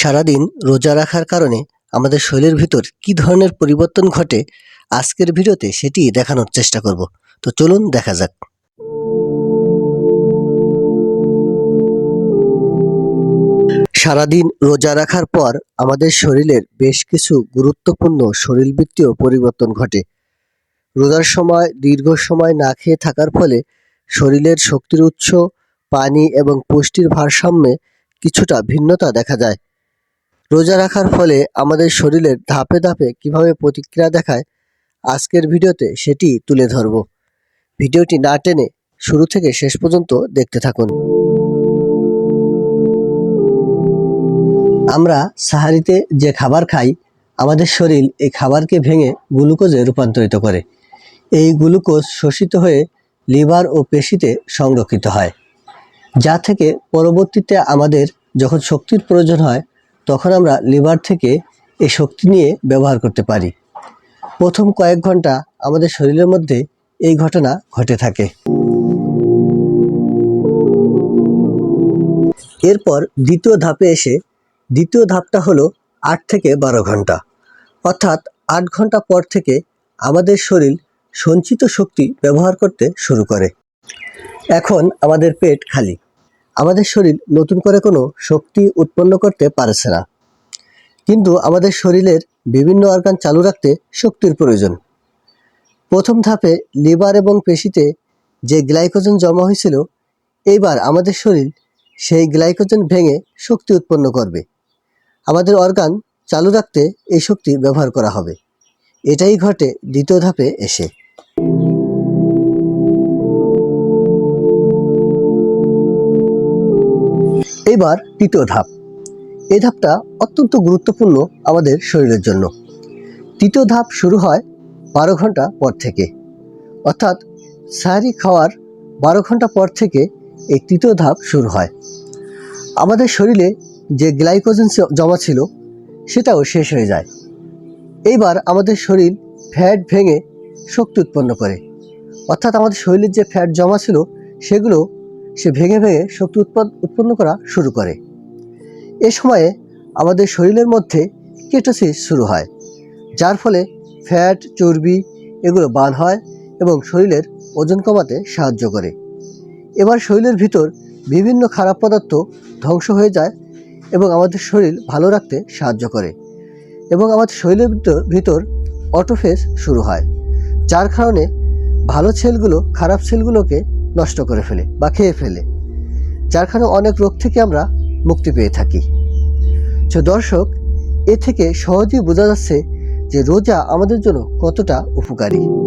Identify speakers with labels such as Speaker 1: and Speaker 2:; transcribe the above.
Speaker 1: সারাদিন রোজা রাখার কারণে আমাদের শরীরের ভিতর কী ধরনের পরিবর্তন ঘটে, আজকের ভিডিওতে সেটি দেখানোর চেষ্টা করব। তো চলুন দেখা যাক। সারাদিন রোজা রাখার পর আমাদের শরীরের বেশ কিছু গুরুত্বপূর্ণ শরীরবৃত্তীয় পরিবর্তন ঘটে। রোজার সময়, দীর্ঘ সময় না খেয়ে থাকার ফলে শরীরের শক্তির উৎস, পানি এবং পুষ্টির ভারসাম্যে কিছুটা ভিন্নতা দেখা যায়। রোজা রাখার ফলে আমাদের শরীরের ধাপে ধাপে কীভাবে প্রতিক্রিয়া দেখায় আজকের ভিডিওতে সেটি তুলে ধরব। ভিডিওটি না টেনে শুরু থেকে শেষ পর্যন্ত দেখতে থাকুন। আমরা সাহারিতে যে খাবার খাই, আমাদের শরীর এই খাবারকে ভেঙে গ্লুকোজে রূপান্তরিত করে। এই গ্লুকোজ শোষিত হয়ে লিভার ও পেশিতে সংরক্ষিত হয়, যা থেকে পরবর্তীতে আমাদের যখন শক্তির প্রয়োজন হয় তখন আমরা লিভার থেকে এই শক্তি নিয়ে ব্যবহার করতে পারি। প্রথম কয়েক ঘণ্টা আমাদের শরীরের মধ্যে এই ঘটনা ঘটে থাকে। এরপর দ্বিতীয় ধাপে এসে দ্বিতীয় ধাপটা হলো আট থেকে বারো ঘণ্টা। অর্থাৎ আট ঘণ্টা পর থেকে আমাদের শরীর সঞ্চিত শক্তি ব্যবহার করতে শুরু করে। এখন আমাদের পেট খালি। আমাদের শরীর নতুন করে কোনো শক্তি উৎপন্ন করতে পারছে না। কিন্তু আমাদের শরীরের বিভিন্ন অর্গান চালু রাখতে শক্তির প্রয়োজন। প্রথম ধাপে লিভার এবং পেশিতে যে গ্লাইকোজেন জমা হয়েছিল, এইবার আমাদের শরীর সেই গ্লাইকোজেন ভেঙে শক্তি উৎপন্ন করবে। আমাদের অর্গান চালু রাখতে এই শক্তি ব্যবহার করা হবে। এটাই ঘটে দ্বিতীয় ধাপে এসে। এবার তৃতীয় ধাপ। এই ধাপটা অত্যন্ত গুরুত্বপূর্ণ আমাদের শরীরের জন্য। তৃতীয় ধাপ শুরু হয় বারো ঘণ্টা পর থেকে। অর্থাৎ সাহারি খাওয়ার বারো ঘণ্টা পর থেকে এই তৃতীয় ধাপ শুরু হয়। আমাদের শরীরে যে গ্লাইকোজেন জমা ছিল, সেটাও শেষ হয়ে যায়। এইবার আমাদের শরীর ফ্যাট ভেঙে শক্তি উৎপন্ন করে। অর্থাৎ আমাদের শরীরের যে ফ্যাট জমা ছিল, সেগুলো সে ভেঙে ভেঙে শক্তি উৎপন্ন উৎপন্ন করা শুরু করে। এ সময়ে আমাদের শরীরের মধ্যে কেটোসিস শুরু হয়, যার ফলে ফ্যাট, চর্বি এগুলো বাদ হয় এবং শরীরের ওজন কমাতে সাহায্য করে। এবার শরীরের ভিতর বিভিন্ন খারাপ পদার্থ ধ্বংস হয়ে যায় এবং আমাদের শরীর ভালো রাখতে সাহায্য করে এবং আমাদের শরীরের ভিতর ভিতর অটোফেস শুরু হয়, যার কারণে ভালো সেলগুলো, খারাপ সেলগুলোকে নষ্ট করে ফেলে বা খেয়ে ফেলে, যার কারণে অনেক রোগ থেকে আমরা মুক্তি পেয়ে থাকি। তো দর্শক, এ থেকে সহজেই বোঝা যাচ্ছে যে রোজা আমাদের জন্য কতটা উপকারী।